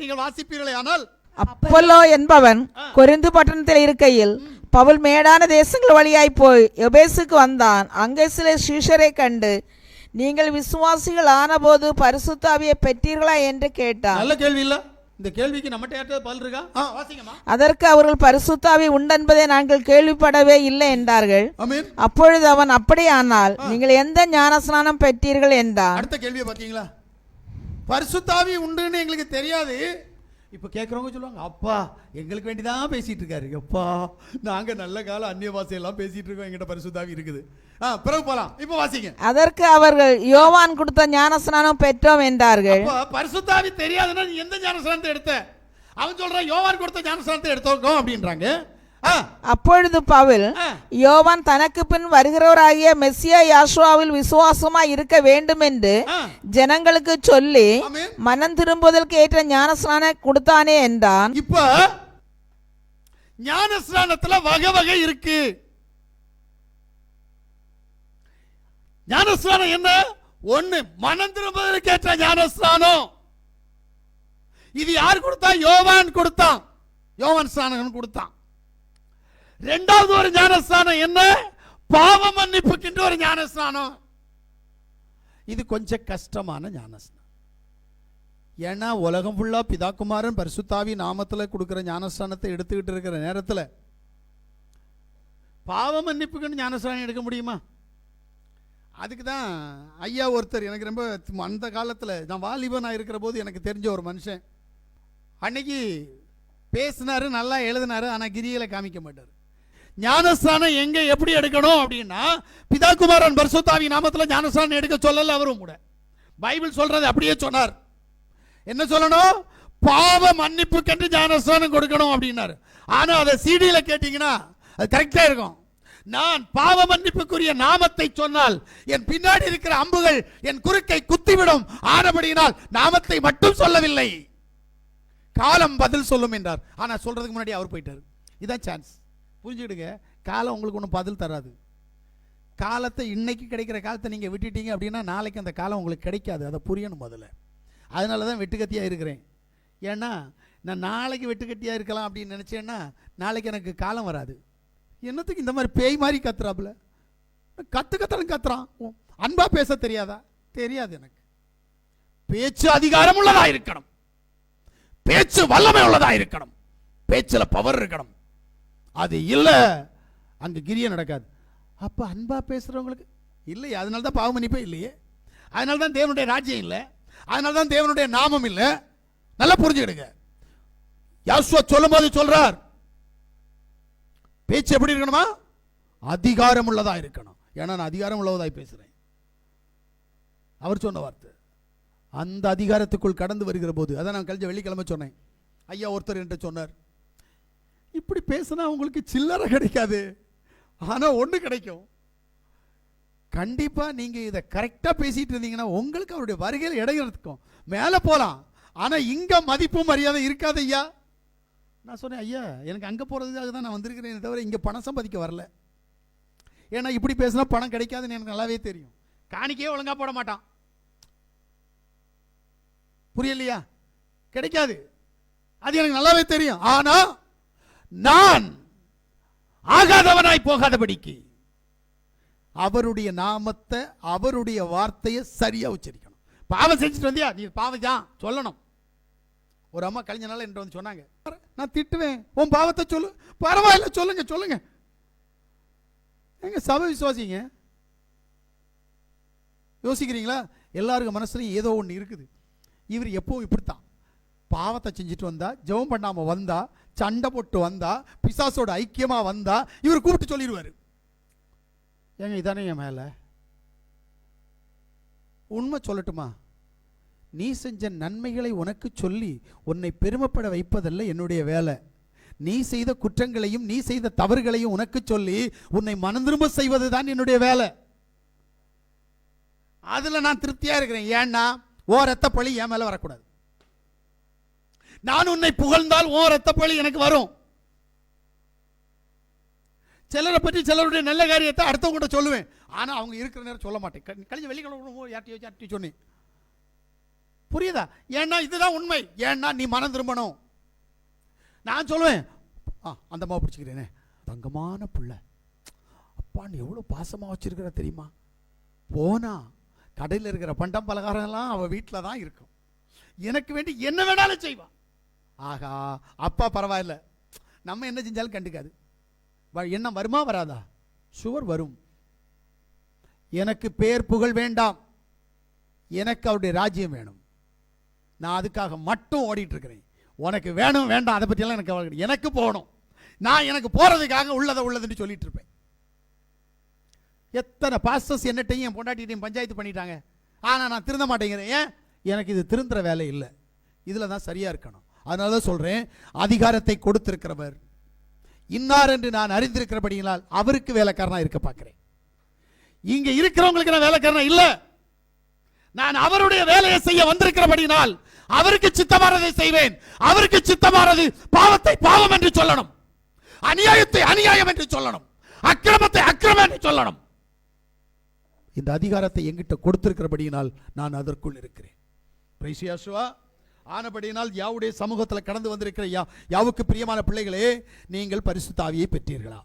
நீங்கள் வாசிப்பீர்களே ஆனால் அப்பல்லோ என்பவன் கொரிந்து பட்டணத்தில் இருக்கையில் பவுல் மேடான தேசங்கள் வழியாய் போய் எபேசுக்கு வந்தான். அங்கே சில சீஷரை கண்டு நீங்கள் விசுவாசிகள் ஆனபோது பரிசுத்தாவியை பெற்றீர்களா? என்று கேட்டான். நல்ல கேள்வி இல்ல? இந்த கேள்விக்கு நம்மகிட்ட பதில் இருக்கா? அதற்கு அவர்கள் பரிசுத்தாவி உண்டென்பதை நாங்கள் கேள்விப்படவே இல்லை என்றார்கள். அப்பொழுது அவன் அப்படியானால் நீங்கள் எந்த ஞானஸ்நானம் பெற்றீர்கள்? என்றான். அடுத்த கேள்வியை பார்த்தீங்களா பரிசுத்தாவி உண்டுன்னு எங்களுக்கு தெரியாது. இப்போ கேட்குறவங்க சொல்லுவாங்க அப்பா எங்களுக்கு வேண்டி தான் பேசிட்டு இருக்காரு. அப்பா நாங்க நல்ல காலம் அந்நிய பாஷையெல்லாம் பேசிட்டு இருக்கோம். எங்கிட்ட பரிசுத்தாவி இருக்குது. ஆ பிறகு போலாம். இப்போ வாசிங்க. அதற்கு அவர்கள் யோவான் கொடுத்த ஞானஸ்நானம் பெற்றோம் என்றார்கள். அப்போ பரிசுத்தாவி தெரியாதுன்னா நீ எந்த ஞானஸ்தானத்தை எடுத்த? அவன் சொல்றான் யோவான் கொடுத்த ஞானஸ்தானத்தை எடுத்தோம் அப்படின்றாங்க. அப்பொழுது பவுல். யோவான் தனக்கு பின் வருகிறவராகிய மெஸ்ஸியா யாஷுவாவில் விசுவாசமாய் இருக்க வேண்டும் என்று. ஜனங்களுக்கு சொல்லி. மனம் திரும்புவதற்கு ஏற்ற ஞானஸ்நானம் கொடுத்தானே என்றான். இப்ப ஞானஸ்நானத்துல வகை வகை இருக்கு. ஞானஸ்நானம் என்ன? ஒண்ணு மனம் திரும்புவதற்கு ஏற்ற ஞானஸ்நானம். இது யார் கொடுத்தா யோவான் கொடுத்தான். யோவான் ஸ்நானகன் கொடுத்தான். ரெண்டாவது ஒரு ஞானஸ்தானம் என்ன? பாவ மன்னிப்புக்கின்ற ஒரு ஞானஸ்தானம் இது கொஞ்சம் கஷ்டமான ஞானஸ்தானம் ஏன்னா உலகம் ஃபுல்லாக பிதாக்குமாரன் பரிசுத்தாவி நாமத்தில் கொடுக்குற ஞானஸ்தானத்தை எடுத்துக்கிட்டு இருக்கிற நேரத்தில் பாவ மன்னிப்புக்குன்னு ஞானஸ்தானம் எடுக்க முடியுமா? அதுக்கு தான் ஐயா ஒருத்தர் எனக்கு ரொம்ப அந்த காலத்தில் நான் வாலிபனாக இருக்கிற போது எனக்கு தெரிஞ்ச ஒரு மனுஷன். அன்னைக்கு பேசினாரு நல்லா எழுதினார் ஆனால் கிரியில் காமிக்க மாட்டார். ஞானஸ்தானம் எங்க எப்படி எடுக்கணும் அப்படின்னா பிதாகுமாரன் பர்சுத்தாவி நாமத்தில் ஞானஸ்தானம் எடுக்க சொல்லல அவரும் கூட. பைபிள் சொல்றது அப்படியே சொன்னார். என்ன சொல்லணும்? பாவ மன்னிப்புக்கென்று ஞானஸ்தானம் கொடுக்கணும் அப்படின்னாரு. ஆனா அதை சிடியில கேட்டீங்கன்னா அது கரெக்டா இருக்கும். நான் பாவ மன்னிப்புக்குரிய நாமத்தை சொன்னால் என் பின்னாடி இருக்கிற அம்புகள் என் குறுக்கை குத்திவிடும். ஆனபடியினால் நாமத்தை மட்டும் சொல்லவில்லை. காலம் பதில் சொல்லும் என்றார். ஆனா சொல்றதுக்கு முன்னாடி அவர் போயிட்டார். இதான் சான்ஸ் புரிஞ்சுக்கிடுங்க. காலம் உங்களுக்கு ஒன்றும் பதில் தராது. காலத்தை இன்றைக்கி கிடைக்கிற காலத்தை நீங்கள் விட்டுட்டீங்க அப்படின்னா நாளைக்கு அந்த காலம் உங்களுக்கு கிடைக்காது. அதை புரியணும் முதல்ல. அதனால தான் வெட்டுக்கத்தியாக இருக்கிறேன். ஏன்னா நான் நாளைக்கு வெட்டுக்கத்தியாக இருக்கலாம் அப்படின்னு நினச்சேன்னா நாளைக்கு எனக்கு காலம் வராது. என்னத்துக்கு இந்த மாதிரி பேய் மாதிரி கத்துறாப்புல? கற்று கத்துறன் கத்துறான். அன்பாக பேச தெரியாதா? தெரியாது எனக்கு. பேச்சு அதிகாரம் உள்ளதாக இருக்கணும். பேச்சு வல்லமை உள்ளதாக இருக்கணும். பேச்சில் பவர் இருக்கணும். அது இல்லை. அங்கே கிரியை நடக்காது. அப்போ அன்பா பேசுறவங்களுக்கு இல்லையே அதனால தான் பாவமன்னிப்பே இல்லையே. அதனால தான் தேவனுடைய ராஜ்யம் இல்லை. அதனால தான் தேவனுடைய நாமம் இல்லை. நல்லா புரிஞ்சுக்கிடுங்க. யாசுவா சொல்லும்போது சொல்றார். பேச்சு எப்படி இருக்கணுமா? அதிகாரம் உள்ளதா இருக்கணும். ஏன்னா நான் அதிகாரம் உள்ளதாய் பேசுறேன். அவர் சொன்ன வார்த்தை. அந்த அதிகாரத்துக்குள் கடந்து வருகிற போது அதான் நான் கழிஞ்ச வெள்ளிக்கிழமை சொன்னேன். ஐயா ஒருத்தர் என்று சொன்னார். இப்படி பேசினா உங்களுக்கு சில்லறை கிடைக்காது. ஆனால் ஒன்று கிடைக்கும். கண்டிப்பாக நீங்கள் இதை கரெக்டாக பேசிகிட்டு இருந்தீங்கன்னா உங்களுக்கு அவருடைய வருகையில் இடையிறதுக்கும் மேலே போகலாம் ஆனால் இங்கே மதிப்பு மரியாதை இருக்காது ஐயா. நான் சொன்னேன் ஐயா எனக்கு அங்கே போகிறதுக்காக தான் நான் வந்திருக்கிறேன் தவிர இங்கே பணம் சம்பாதிக்க வரல. ஏன்னா இப்படி பேசினா பணம் கிடைக்காதுன்னு எனக்கு நல்லாவே தெரியும். காணிக்கையே ஒழுங்காக போட மாட்டான். புரியலையா? கிடைக்காது. அது எனக்கு நல்லாவே தெரியும். ஆனால் நான் ஆகாதவனாய் போகாதபடிக்கு அவருடைய நாமத்தை அவருடைய வார்த்தையை சரியா உச்சரிக்கணும். பாவம் செஞ்சுட்டு வந்தியா? நீ பாவம் தான் சொல்லணும். ஒரு அம்மா கழிஞ்ச நாள் என்கிட்ட வந்து சொன்னாங்க. நான் திட்டுவேன். உன் பாவத்தை சொல்லு. பரவாயில்ல சொல்லுங்க சொல்லுங்க. எங்க சபை விசுவாசிங்க? யோசிக்கிறீங்களா? எல்லாருக்கும் மனசுலையும் ஏதோ ஒன்று இருக்குது. இவர் எப்பவும் இப்படித்தான். பாவத்தை செஞ்சுட்டு வந்தா ஜெபம் பண்ணாம வந்தா சண்டை போட்டு வந்தா பிசாசோட ஐக்கியமா வந்தா இவர் கூப்பிட்டு சொல்லிடுவாரு. ஏங்க இதானே என் மேல? உண்மை சொல்லட்டுமா? நீ செஞ்ச நன்மைகளை உனக்கு சொல்லி உன்னை பெருமைப்பட வைப்பதல்ல என்னுடைய வேலை. நீ செய்த குற்றங்களையும் நீ செய்த தவறுகளையும் உனக்கு சொல்லி உன்னை மனம் திரும்ப செய்வது தான் என்னுடைய வேலை. அதுல நான் திருப்தியா இருக்கிறேன். ஏன்னா ஓ ரத்த பழி என் மேல வரக்கூடாது. நான் உன்னை புகழ்ந்தால் ஓ ரத்தப்பழி எனக்கு வரும். சிலரை பற்றி சிலருடைய நல்ல காரியத்தை அடுத்தவங்க கூட சொல்லுவேன். ஆனால் அவங்க இருக்கிற நேரம் சொல்ல மாட்டேன். கழிஞ்ச வெள்ளிக்கிழமை யார்ட்டையோ யார்ட்டையும் சொன்னேன். புரியுதா? ஏன்னா இதுதான் உண்மை. ஏன்னா நீ மனம் திரும்பணும். நான் சொல்லுவேன் ஆ அந்த அம்மாவை பிடிச்சிக்கிறேனே. தங்கமான புள்ள. அப்பான்னு எவ்வளோ பாசமாக வச்சிருக்கிற தெரியுமா? போனா கடையில் இருக்கிற பண்டம் பலகாரம் எல்லாம் அவள் வீட்டில் தான் இருக்கும். எனக்கு வேண்டி என்ன வேணாலும் செய்வா. ஆகா அப்பா பரவாயில்ல. நம்ம என்ன செஞ்சாலும் கண்டுக்காது. வ- எண்ணம் வருமா வராதா? சுவர் வரும். எனக்கு பேர் புகழ் வேண்டாம். எனக்கு அவருடைய ராஜ்யம் வேணும். நான் அதுக்காக மட்டும் ஓடிட்டு இருக்கிறேன் உனக்கு வேணும் வேண்டாம் அதை பற்றியெல்லாம் எனக்கு கவலை எனக்கு போகணும். நான் எனக்கு போகிறதுக்காக உள்ளதை உள்ளதுன்னு சொல்லிட்டு இருப்பேன் எத்தனை பாஸ்டர்ஸ் என்னட்டையும் என் பொண்டாட்டிகிட்டையும் பஞ்சாயத்து பண்ணிட்டாங்க. ஆனால் நான் திருந்த மாட்டேங்கிறேன். ஏன்? எனக்கு இது திருந்துற வேலை இல்லை. இதில் தான் சரியாக இருக்கணும். அதனால தான் சொல்கிறேன் அதிகாரத்தை கொடுத்திருக்கிறவர். இன்னார் என்று நான் அறிந்திருக்கிறபடியினால் அவருக்கு வேலைக்காரனா இருக்க பார்க்கிறேன். இங்க இருக்கிறவங்களுக்கு நான் வேலைக்காரனா இல்ல. நான் அவருடைய வேலையை செய்ய வந்திருக்கிறபடினால் அவருக்கு சித்தமானதை செய்வேன். அவருக்கு சித்தமானது பாவத்தை பாவம் என்று சொல்லணும். அநியாயத்தை அநியாயம் என்று சொல்லணும். அக்கிரமத்தை அக்கிரமம் என்று சொல்லணும். இந்த அதிகாரத்தை எங்கிட்ட கொடுத்திருக்கிறபடியினால் நான் அதற்குள் இருக்கிறேன். பிரைசியாசுவா ஆனபடியினால் யாவுடைய சமூகத்தில் கடந்து வந்திருக்கிற யா யாவுக்கு பிரியமான பிள்ளைகளே நீங்கள் பரிசுத்தாவியை பெற்றீர்களா?